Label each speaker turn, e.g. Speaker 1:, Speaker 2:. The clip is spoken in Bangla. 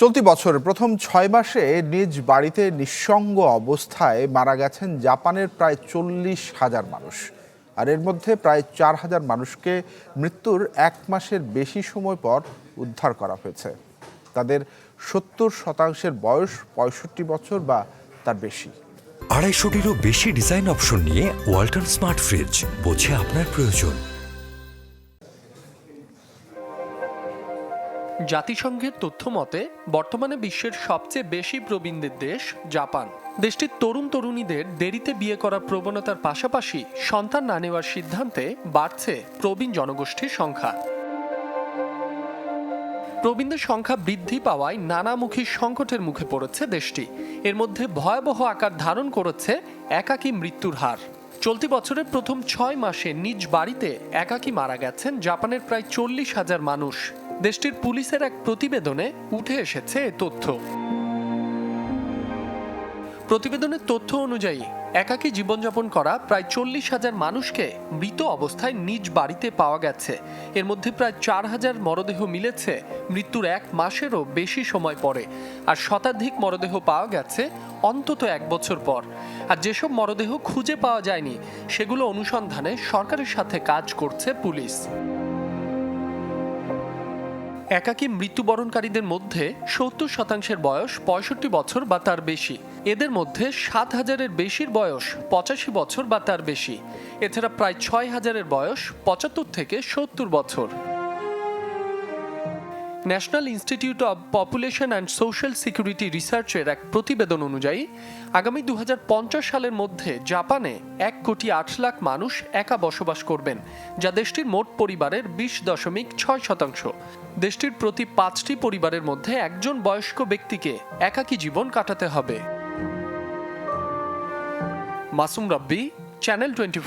Speaker 1: চলতি বছরের প্রথম ছয় মাসে নিজ বাড়িতে নিঃসঙ্গ অবস্থায় মারা গেছেন জাপানের প্রায় চল্লিশ হাজার মানুষ। আর এর মধ্যে প্রায় চার হাজার মানুষকে মৃত্যুর এক মাসের বেশি সময় পর উদ্ধার করা হয়েছে। তাদের সত্তর শতাংশের বয়স পঁয়ষট্টি বছর বা তার বেশি।
Speaker 2: আড়াইশোটিরও বেশি ডিজাইন অপশন নিয়ে ওয়াল্টন স্মার্ট ফ্রিজ বোঝে আপনার প্রয়োজন।
Speaker 3: জাতিসংঘের তথ্য মতে বর্তমানে বিশ্বের সবচেয়ে বেশি প্রবীণদের দেশ জাপান। দেশটির তরুণ তরুণীদের দেরিতে বিয়ে করার প্রবণতার পাশাপাশি সন্তান না নেওয়ার সিদ্ধান্তে বাড়ছে প্রবীণ জনগোষ্ঠীর সংখ্যা। প্রবীণদের সংখ্যা বৃদ্ধি পাওয়ায় নানামুখী সংকটের মুখে পড়েছে দেশটি। এর মধ্যে ভয়াবহ আকার ধারণ করেছে একাকী মৃত্যুর হার। চলতি বছরের প্রথম ছয় মাসে নিজ বাড়িতে একাকি মারা গেছেন জাপানের প্রায় চল্লিশ হাজার মানুষ। দেশটির পুলিশের এক প্রতিবেদনে উঠে এসেছে এ তথ্য। প্রতিবেদনের তথ্য অনুযায়ী, একাকী জীবনযাপন করা প্রায় চল্লিশ হাজার মানুষকে মৃত অবস্থায় নিজ বাড়িতে পাওয়া গেছে। এর মধ্যে প্রায় চার হাজার মরদেহ মিলেছে, মৃত্যুর এক মাসেরও বেশি সময় পরে। আর শতাধিক মরদেহ পাওয়া গেছে অন্তত এক বছর পর। আর যেসব মরদেহ খুঁজে পাওয়া যায়নি, সেগুলো অনুসন্ধানে সরকারের সাথে কাজ করছে পুলিশ। একাকী মৃত্যুবরণকারীদের মধ্যে সত্তর শতাংশের বয়স পঁয়ষট্টি বছর বা তার বেশি। এদের মধ্যে সাত হাজারের বেশির বয়স পঁচাশি বছর বা তার বেশি। এছাড়া প্রায় ছয় হাজারের বয়স পঁচাত্তর থেকে সত্তর বছর। National Institute of Population and Social Security রিসার্চের এক প্রতিবেদন অনুযায়ী, আগামী দু হাজার পঞ্চাশ সালের মধ্যে জাপানে এক কোটি আট লাখ মানুষ একা বসবাস করবেন, যা দেশটির মোট পরিবারের বিশ দশমিক ছয় শতাংশ। দেশটির প্রতি পাঁচটি পরিবারের মধ্যে একজন বয়স্ক ব্যক্তিকে একাকী জীবন কাটাতে হবে। মাসুম রাব্বি, চ্যানেল টোয়েন্টি